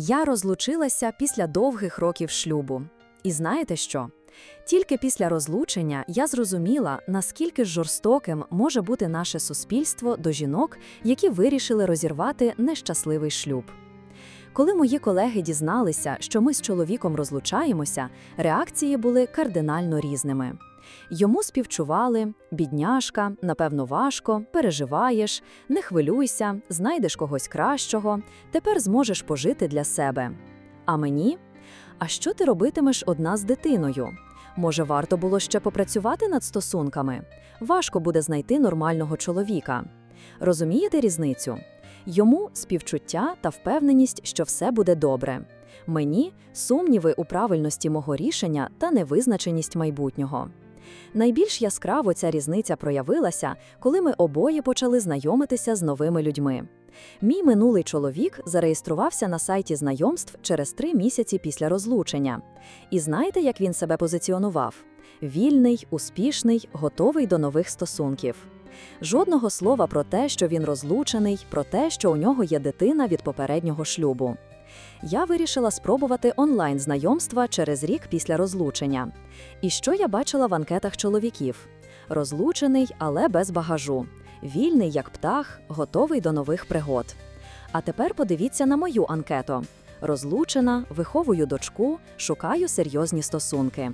Я розлучилася після довгих років шлюбу. І знаєте що? Тільки після розлучення я зрозуміла, наскільки жорстоким може бути наше суспільство до жінок, які вирішили розірвати нещасливий шлюб. Коли мої колеги дізналися, що ми з чоловіком розлучаємося, реакції були кардинально різними. Йому співчували, бідняшка, напевно, важко, переживаєш, не хвилюйся, знайдеш когось кращого, тепер зможеш пожити для себе. А мені? А що ти робитимеш одна з дитиною? Може, варто було ще попрацювати над стосунками? Важко буде знайти нормального чоловіка. Розумієте різницю? Йому співчуття та впевненість, що все буде добре. Мені сумніви у правильності мого рішення та невизначеність майбутнього. Найбільш яскраво ця різниця проявилася, коли ми обоє почали знайомитися з новими людьми. Мій минулий чоловік зареєструвався на сайті знайомств через три місяці після розлучення. І знаєте, як він себе позиціонував? Вільний, успішний, готовий до нових стосунків. Жодного слова про те, що він розлучений, про те, що у нього є дитина від попереднього шлюбу. Я вирішила спробувати онлайн знайомства через рік після розлучення. І що я бачила в анкетах чоловіків? Розлучений, але без багажу, вільний як птах, готовий до нових пригод. А тепер подивіться на мою анкету: розлучена, виховую дочку, шукаю серйозні стосунки.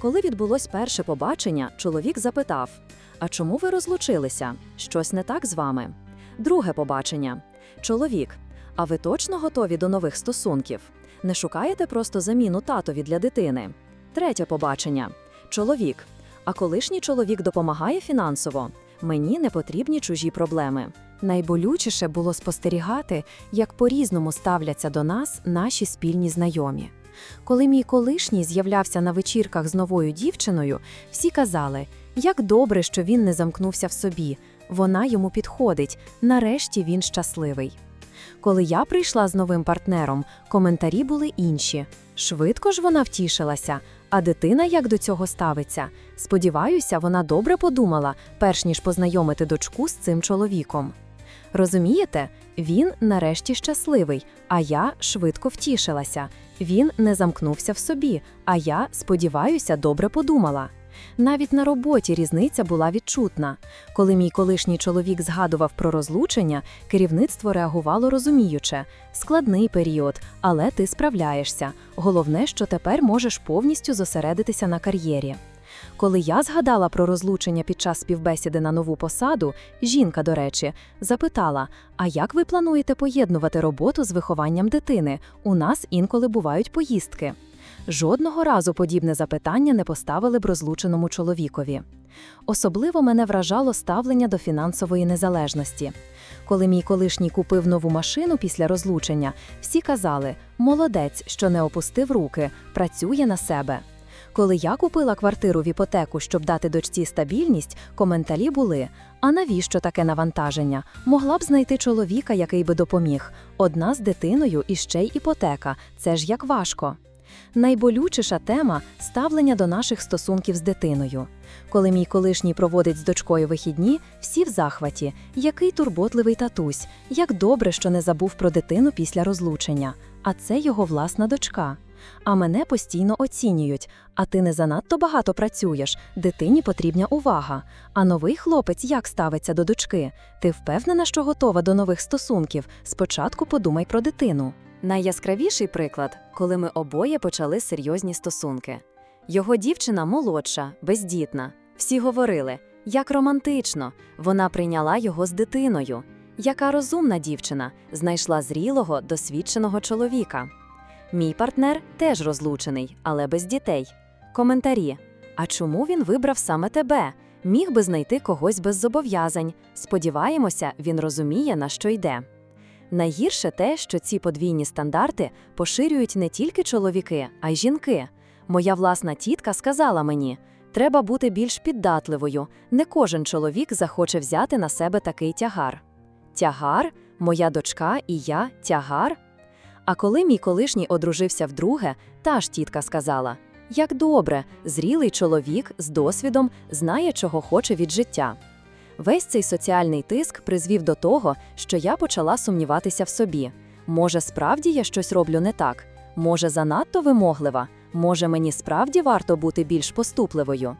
Коли відбулось перше побачення, чоловік запитав: А чому ви розлучилися? Щось не так з вами? Друге побачення. Чоловік. А ви точно готові до нових стосунків? Не шукаєте просто заміну татові для дитини? Третє побачення. Чоловік. А колишній чоловік допомагає фінансово? Мені не потрібні чужі проблеми. Найболючіше було спостерігати, як по-різному ставляться до нас наші спільні знайомі. Коли мій колишній з'являвся на вечірках з новою дівчиною, всі казали, як добре, що він не замкнувся в собі, вона йому підходить, нарешті він щасливий. Коли я прийшла з новим партнером, коментарі були інші. Швидко ж вона втішилася, а дитина як до цього ставиться. Сподіваюся, вона добре подумала, перш ніж познайомити дочку з цим чоловіком. Розумієте, він нарешті щасливий, а я швидко втішилася. Він не замкнувся в собі, а я, сподіваюся, добре подумала. Навіть на роботі різниця була відчутна. Коли мій колишній чоловік згадував про розлучення, керівництво реагувало розуміюче. Складний період, але ти справляєшся. Головне, що тепер можеш повністю зосередитися на кар'єрі. Коли я згадала про розлучення під час співбесіди на нову посаду, жінка, до речі, запитала: А як ви плануєте поєднувати роботу з вихованням дитини? У нас інколи бувають поїздки. Жодного разу подібне запитання не поставили б розлученому чоловікові. Особливо мене вражало ставлення до фінансової незалежності. Коли мій колишній купив нову машину після розлучення, всі казали: молодець, що не опустив руки, працює на себе. Коли я купила квартиру в іпотеку, щоб дати дочці стабільність, коментарі були: а навіщо таке навантаження? Могла б знайти чоловіка, який би допоміг. Одна з дитиною і ще й іпотека. Це ж як важко. Найболючіша тема ставлення до наших стосунків з дитиною. Коли мій колишній проводить з дочкою вихідні, всі в захваті, який турботливий татусь, як добре, що не забув про дитину після розлучення. А це його власна дочка. А мене постійно оцінюють. А ти не занадто багато працюєш, дитині потрібна увага. А новий хлопець як ставиться до дочки? Ти впевнена, що готова до нових стосунків? Спочатку подумай про дитину. Найяскравіший приклад, коли ми обоє почали серйозні стосунки. Його дівчина молодша, бездітна. Всі говорили, як романтично, вона прийняла його з дитиною. Яка розумна дівчина знайшла зрілого, досвідченого чоловіка. Мій партнер теж розлучений, але без дітей. Коментарі: А чому він вибрав саме тебе? Міг би знайти когось без зобов'язань. Сподіваємося, він розуміє, на що йде. Найгірше те, що ці подвійні стандарти поширюють не тільки чоловіки, а й жінки. Моя власна тітка сказала мені: треба бути більш піддатливою. Не кожен чоловік захоче взяти на себе такий тягар. Тягар, моя дочка і я тягар. А коли мій колишній одружився вдруге, та ж тітка сказала: як добре, зрілий чоловік з досвідом знає, чого хоче від життя. Весь цей соціальний тиск призвів до того, що я почала сумніватися в собі. Може, справді я щось роблю не так? Може, занадто вимоглива? Може, мені справді варто бути більш поступливою?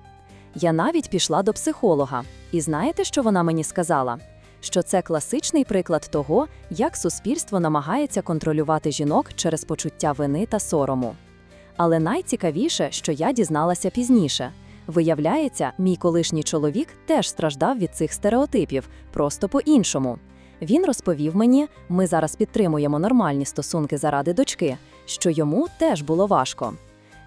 Я навіть пішла до психолога. І знаєте, що вона мені сказала? Що це класичний приклад того, як суспільство намагається контролювати жінок через почуття вини та сорому. Але найцікавіше, що я дізналася пізніше. Виявляється, мій колишній чоловік теж страждав від цих стереотипів, просто по-іншому. Він розповів мені, ми зараз підтримуємо нормальні стосунки заради дочки, що йому теж було важко.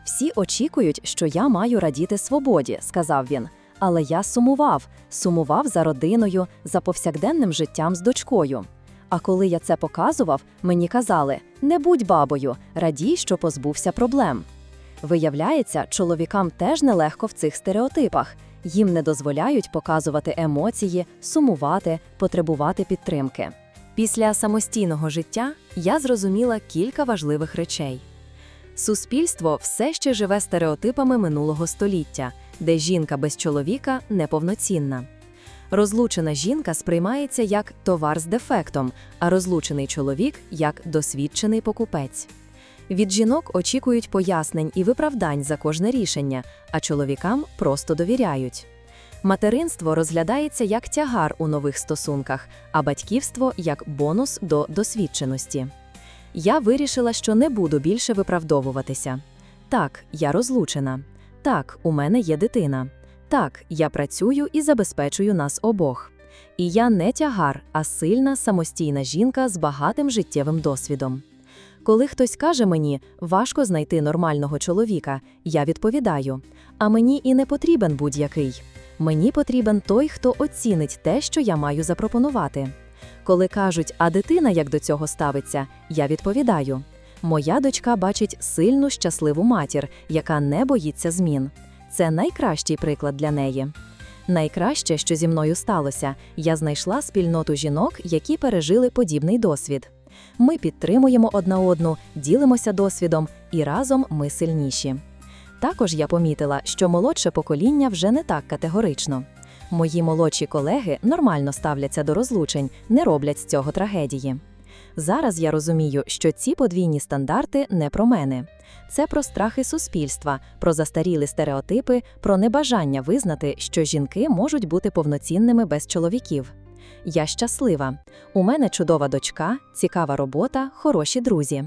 Всі очікують, що я маю радіти свободі, сказав він. Але я сумував, сумував за родиною, за повсякденним життям з дочкою. А коли я це показував, мені казали: не будь бабою, радій, що позбувся проблем. Виявляється, чоловікам теж нелегко в цих стереотипах. Їм не дозволяють показувати емоції, сумувати, потребувати підтримки. Після самостійного життя я зрозуміла кілька важливих речей. Суспільство все ще живе стереотипами минулого століття, де жінка без чоловіка неповноцінна. Розлучена жінка сприймається як товар з дефектом, а розлучений чоловік як досвідчений покупець. Від жінок очікують пояснень і виправдань за кожне рішення, а чоловікам просто довіряють. Материнство розглядається як тягар у нових стосунках, а батьківство як бонус до досвідченості. Я вирішила, що не буду більше виправдовуватися. Так, я розлучена. Так, у мене є дитина. Так, я працюю і забезпечую нас обох. І я не тягар, а сильна самостійна жінка з багатим життєвим досвідом. Коли хтось каже мені, важко знайти нормального чоловіка, я відповідаю: а мені і не потрібен будь-який. Мені потрібен той, хто оцінить те, що я маю запропонувати. Коли кажуть, а дитина як до цього ставиться, я відповідаю: моя дочка бачить сильну, щасливу матір, яка не боїться змін. Це найкращий приклад для неї. Найкраще, що зі мною сталося, я знайшла спільноту жінок, які пережили подібний досвід. Ми підтримуємо одна одну, ділимося досвідом, і разом ми сильніші. Також я помітила, що молодше покоління вже не так категорично. Мої молодші колеги нормально ставляться до розлучень, не роблять з цього трагедії. Зараз я розумію, що ці подвійні стандарти не про мене. Це про страхи суспільства, про застарілі стереотипи, про небажання визнати, що жінки можуть бути повноцінними без чоловіків. Я щаслива. У мене чудова дочка, цікава робота, хороші друзі.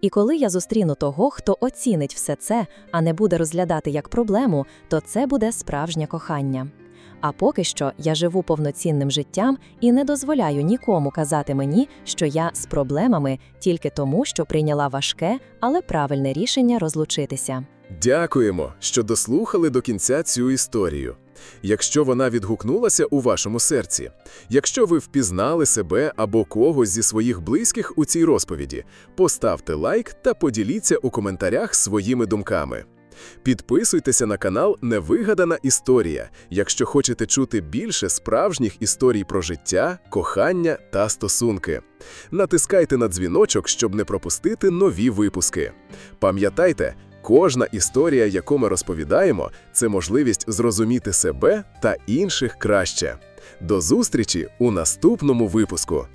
І коли я зустріну того, хто оцінить все це, а не буде розглядати як проблему, то це буде справжнє кохання. А поки що я живу повноцінним життям і не дозволяю нікому казати мені, що я з проблемами тільки тому, що прийняла важке, але правильне рішення розлучитися. Дякуємо, що дослухали до кінця цю історію. Якщо вона відгукнулася у вашому серці, якщо ви впізнали себе або когось зі своїх близьких у цій розповіді, поставте лайк та поділіться у коментарях своїми думками. Підписуйтеся на канал Невигадана історія, якщо хочете чути більше справжніх історій про життя, кохання та стосунки. Натискайте на дзвіночок, щоб не пропустити нові випуски. Пам'ятайте, кожна історія, яку ми розповідаємо, це можливість зрозуміти себе та інших краще. До зустрічі у наступному випуску.